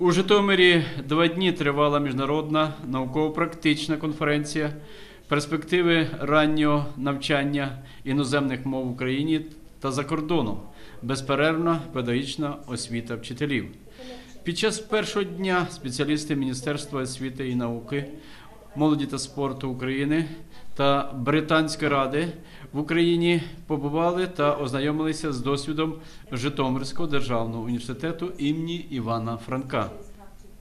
У Житомирі два дні тривала міжнародна науково-практична конференція перспективи раннього навчання іноземних мов в Україні та за кордоном. Безперервна педагогічна освіта вчителів. Під час першого дня спеціалісти Міністерства освіти і науки, молоді та спорту України та Британської ради в Україні побували та ознайомилися з досвідом Житомирського державного університету імені Івана Франка.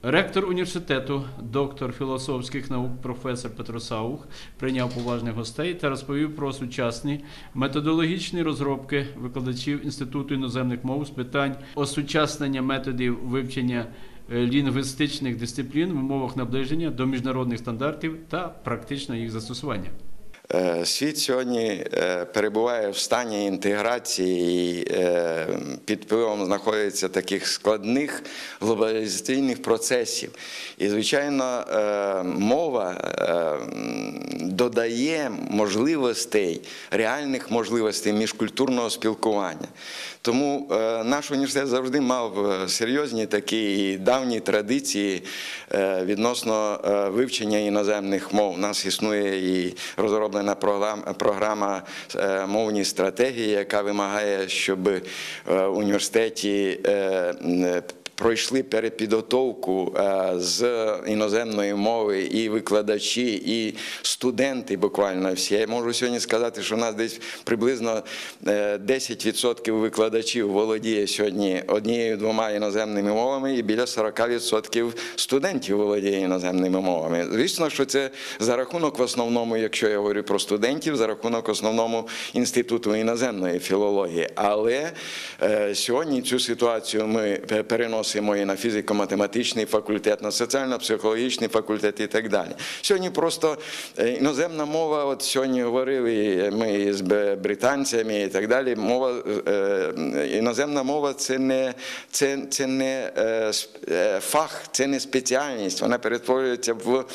Ректор університету, доктор філософських наук, професор Петро Саух, прийняв поважних гостей та розповів про сучасні методологічні розробки викладачів Інституту іноземних мов з питань осучаснення методів вивчення лінгвістичних дисциплін в умовах наближення до міжнародних стандартів та практичного їх застосування. Е, Світ сьогодні е, перебуває в стані інтеграції і е, під впливом знаходиться таких складних глобалізаційних процесів. І, звичайно, мова додає можливостей, реальних можливостей міжкультурного спілкування. Тому наш університет завжди мав серйозні такі давні традиції відносно вивчення іноземних мов. У нас існує і розроблена програма, програма е, мовні стратегії, яка вимагає, щоб е, в університеті е, пройшли перепідготовку е, з іноземної мови і викладачі, і студенти буквально всі. Я можу сьогодні сказати, що у нас десь приблизно е, 10% викладачів володіє сьогодні однією-двома іноземними мовами, і біля 40% студентів володіє іноземними мовами. Звісно, що це за рахунок в основному, якщо я говорю про студентів, за рахунок основному інституту іноземної філології. Але е, сьогодні цю ситуацію ми пе- переносимо і на фізико-математичний факультет, на соціально-психологічний факультет і так далі. Сьогодні просто е, іноземна мова, от сьогодні говорили ми з британцями і так далі. Мова е, е, іноземна мова це не це, це не фах, це не спеціальність. Вона перетворюється в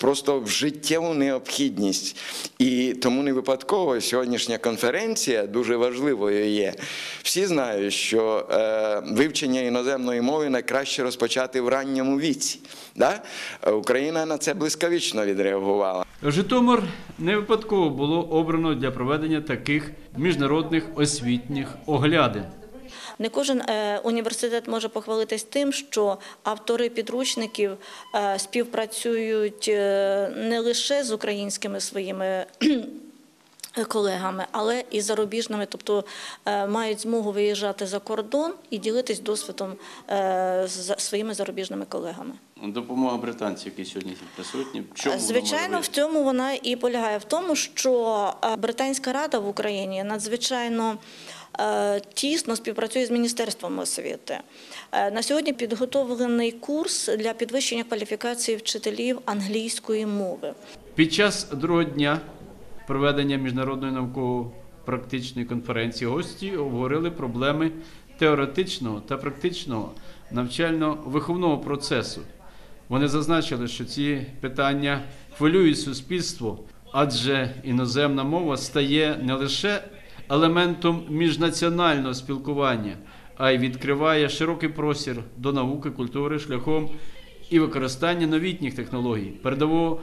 просто в життєву необхідність. І тому не випадково сьогоднішня конференція дуже важливою є. Всі знають, що вивчення іноземної мови найкраще розпочати в ранньому віці. Да? Україна на це блискавично відреагувала. Житомир не випадково було обрано для проведення таких міжнародних освітніх оглядин. Не кожен е, університет може похвалитись тим, що автори підручників е, співпрацюють е, не лише з українськими своїми колегами, але і зарубіжними, тобто е, мають змогу виїжджати за кордон і ділитись досвідом е, з своїми зарубіжними колегами. Допомога британців, які сьогодні присутні. В чому Звичайно, в цьому вона і полягає в тому, що е, Британська рада в Україні надзвичайно тісно співпрацює з Міністерством освіти. На сьогодні підготовлений курс для підвищення кваліфікації вчителів англійської мови. Під час другого дня проведення міжнародної науково-практичної конференції гості обговорили проблеми теоретичного та практичного навчально-виховного процесу. Вони зазначили, що ці питання хвилюють суспільство, адже іноземна мова стає не лише елементом міжнаціонального спілкування, а й відкриває широкий простір до науки, культури шляхом і використання новітніх технологій, передового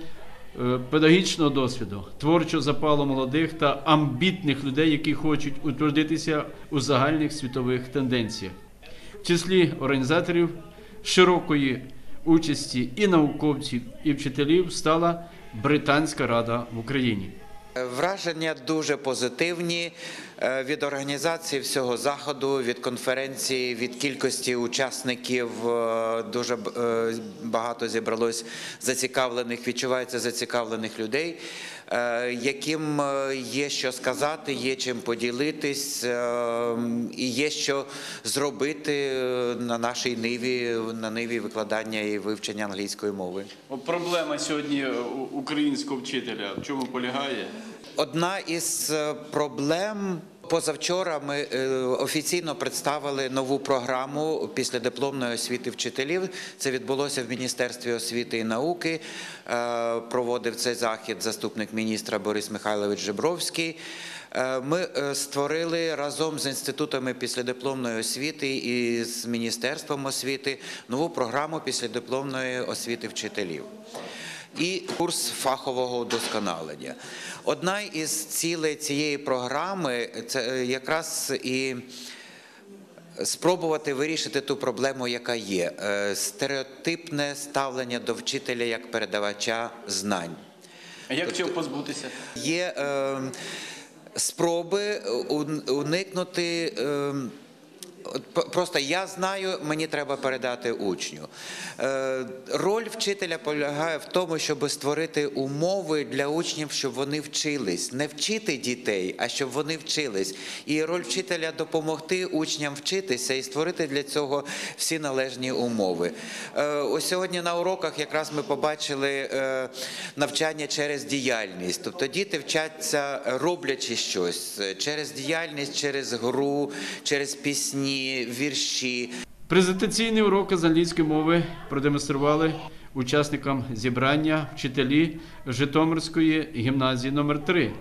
педагогічного досвіду, творчого запалу молодих та амбітних людей, які хочуть утвердитися у загальних світових тенденціях. В числі організаторів широкої участі і науковців, і вчителів стала Британська рада в Україні. Враження дуже позитивні е, від організації всього заходу, від конференції, від кількості учасників. е, Дуже е, багато зібралось зацікавлених, відчувається зацікавлених людей, яким є що сказати, є чим поділитись, і є що зробити на нашій ниві, на ниві викладання і вивчення англійської мови. Проблема сьогодні українського вчителя в чому полягає? Одна із е, проблем. Позавчора ми е, офіційно представили нову програму після дипломної освіти вчителів. Це відбулося в Міністерстві освіти і науки. Е, Проводив цей захід заступник міністра Борис Михайлович Жебровський. Ми створили разом з інститутами післядипломної освіти і з міністерством освіти нову програму післядипломної освіти вчителів. І курс фахового удосконалення. Одна із цілей цієї програми це е, якраз і спробувати вирішити ту проблему, яка є Е, стереотипне ставлення до вчителя як передавача знань. А як цього позбутися? Є е, спроби уникнути. Е, Просто я знаю, мені треба передати учню. Е, Роль вчителя полягає в тому, щоб створити умови для учнів, щоб вони вчились. Не вчити дітей, а щоб вони вчились. І роль вчителя допомогти учням вчитися і створити для цього всі належні умови. Е, Ось сьогодні на уроках якраз ми побачили е, навчання через діяльність. Тобто діти вчаться роблячи щось через діяльність, через гру, через пісні, вірші. Презентаційні уроки з англійської мови продемонстрували учасникам зібрання вчителі Житомирської гімназії номер 3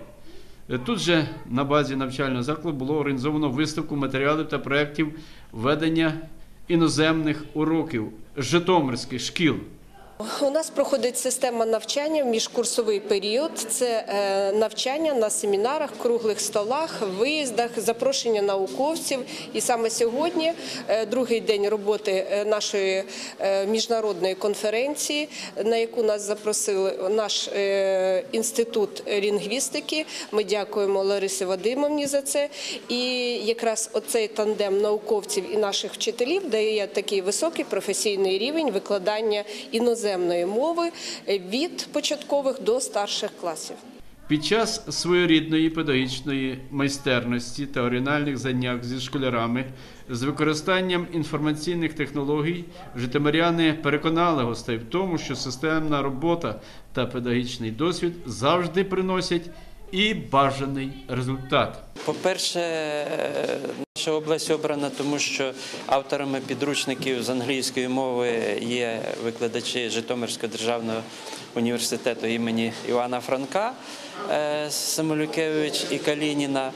Тут же на базі навчального закладу було організовано виставку матеріалів та проєктів ведення іноземних уроків Житомирських шкіл. У нас проходить система навчання в міжкурсовий період. Це е, навчання на семінарах, круглих столах, виїздах, запрошення науковців. І саме сьогодні, е, другий день роботи е, нашої міжнародної конференції, на яку нас запросили наш інститут лінгвістики. Ми дякуємо Ларисі Вадимовні за це. І якраз оцей тандем науковців і наших вчителів дає такий високий професійний рівень викладання іноземної мови від початкових до старших класів. Під час своєрідної педагогічної майстерності та оригінальних занять зі школярами з використанням інформаційних технологій житомиряни переконали гостей в тому, що системна робота та педагогічний досвід завжди приносять і бажаний результат. По-перше, е, наша область обрана, тому що авторами підручників з англійської мови є викладачі Житомирського державного університету імені Івана Франка. е, Самолюкевич і Калініна.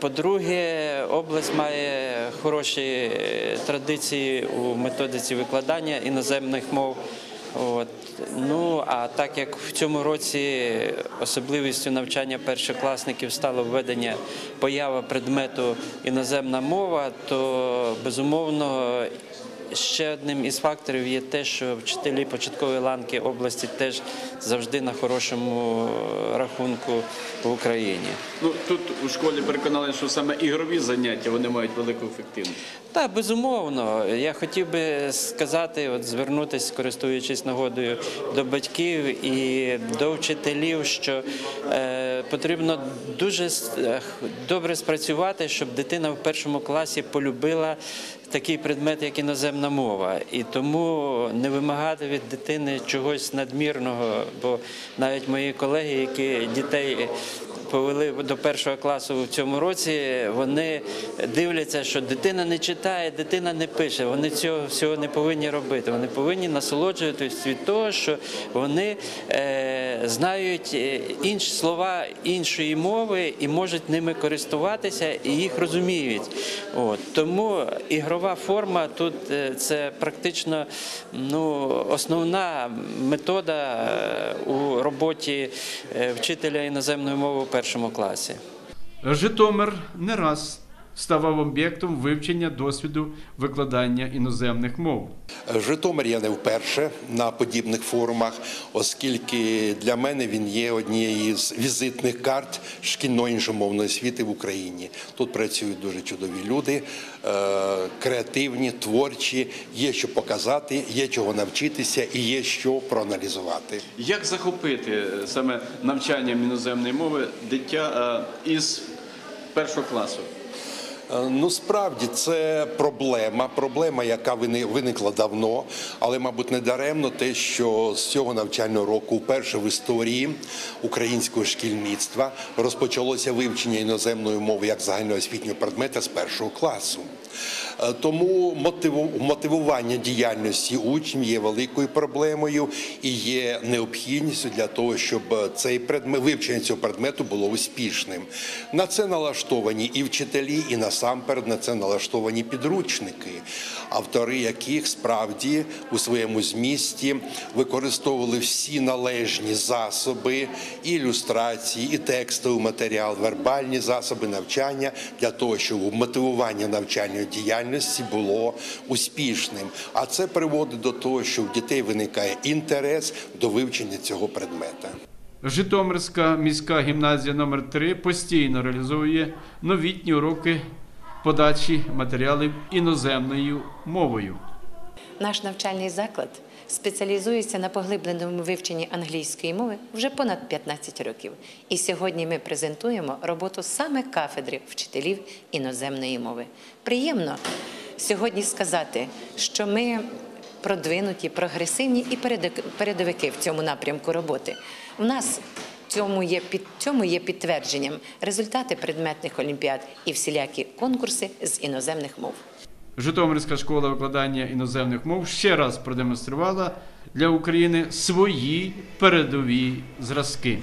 По-друге, область має хороші е, традиції у методиці викладання іноземних мов. От. Ну а так як в цьому році особливістю навчання першокласників стало введення поява предмету іноземна мова, то безумовно ще одним із факторів є те, що вчителі початкової ланки області теж завжди на хорошому рахунку в Україні. Ну тут у школі переконали, що саме ігрові заняття вони мають велику ефективність. Так, безумовно. Я хотів би сказати, от звернутися, користуючись нагодою до батьків і до вчителів, що е, потрібно дуже е, добре спрацювати, щоб дитина в першому класі полюбила такий предмет, як іноземна мова. І тому не вимагати від дитини чогось надмірного, бо навіть мої колеги, які дітей повели до першого класу в цьому році, вони дивляться, що дитина не читає, дитина не пише. Вони цього всього не повинні робити. Вони повинні насолоджуватись від того, що вони е, знають е, інші слова іншої мови і можуть ними користуватися і їх розуміють. От тому ігрова форма тут е, це практично ну, основна метода е, у роботі вчителя іноземної мови першому класі. Житомир не раз ставав об'єктом вивчення досвіду викладання іноземних мов. Житомир я не вперше на подібних форумах, оскільки для мене він є однією з візитних карт шкільної інжомовної освіти в Україні. Тут працюють дуже чудові люди, е, креативні, творчі, є що показати, є чого навчитися і є що проаналізувати. Як захопити е, саме навчанням іноземної мови дитя е, із першого класу? Е, Ну, справді це проблема, проблема, яка виникла давно, але, мабуть, не даремно те, що з цього навчального року вперше в історії українського шкільництва розпочалося вивчення іноземної мови як загальноосвітнього предмета з першого класу. Е, Тому мотивування діяльності учнів є великою проблемою і є необхідністю для того, щоб цей предмет вивчення цього предмету було успішним. На це налаштовані і вчителі, і насамперед на це налаштовані підручники, автори яких справді у своєму змісті використовували всі належні засоби і ілюстрації, і текстовий матеріал, вербальні засоби навчання для того, щоб мотивування навчальної діяльності було успішним. А це приводить до того, що в дітей виникає інтерес до вивчення цього предмета. Житомирська міська гімназія номер 3 постійно реалізує новітні уроки подачі матеріалів іноземною мовою. Наш навчальний заклад спеціалізується на поглибленому вивченні англійської мови вже понад 15 років. І сьогодні ми презентуємо роботу саме кафедри вчителів іноземної мови. Приємно сьогодні сказати, що ми продвинуті, прогресивні і передовики в цьому напрямку роботи. У нас Цьому є під цьому є підтвердженням результати предметних олімпіад і всілякі конкурси з іноземних мов. Житомирська школа викладання іноземних мов ще раз продемонструвала для України свої передові зразки.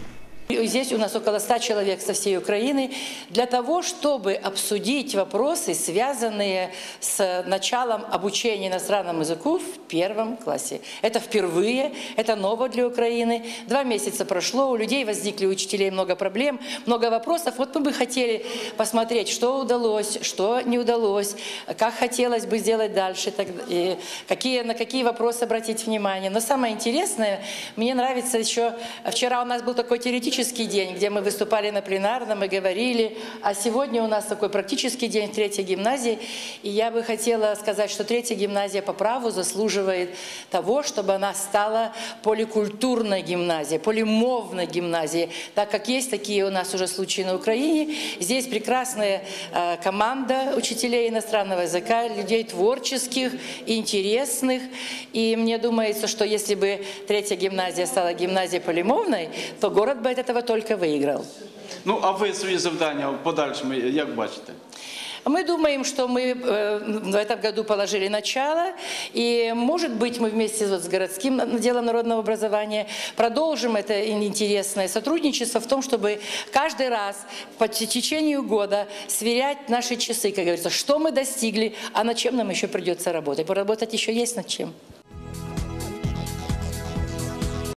Здесь у нас около 100 человек со всей Украины для того, чтобы обсудить вопросы, связанные с началом обучения иностранному языку в первом классе. Это впервые, это ново для Украины. Два месяца прошло, у людей возникли, у учителей много проблем, много вопросов. Вот мы бы хотели посмотреть, что удалось, что не удалось, как хотелось бы сделать дальше, и какие, на какие вопросы обратить внимание. Но самое интересное, мне нравится еще, вчера у нас был такой теоретический день, где мы выступали на пленарном и говорили, а сегодня у нас такой практический день в третьей гимназии, и я бы хотела сказать, что третья гимназия по праву заслуживает того, чтобы она стала поликультурной гимназией, полимовной гимназией, так как есть такие у нас уже случаи на Украине. Здесь прекрасная э, команда учителей иностранного языка, людей творческих, интересных. И мне думается, что если бы третья гимназия стала гимназией полимовной, то город бы от этого только выиграл. Ну, а ви свої завдання в подальшому як бачите? Мы думаем, что мы э, в этом году положили начало, и, может быть, мы вместе вот с городским делом народного образования продолжим это интересное сотрудничество в том, чтобы каждый раз по те- течению года сверять наши часы, как говорится, что мы достигли, а над чем нам еще придется работать. Поработать еще есть над чем.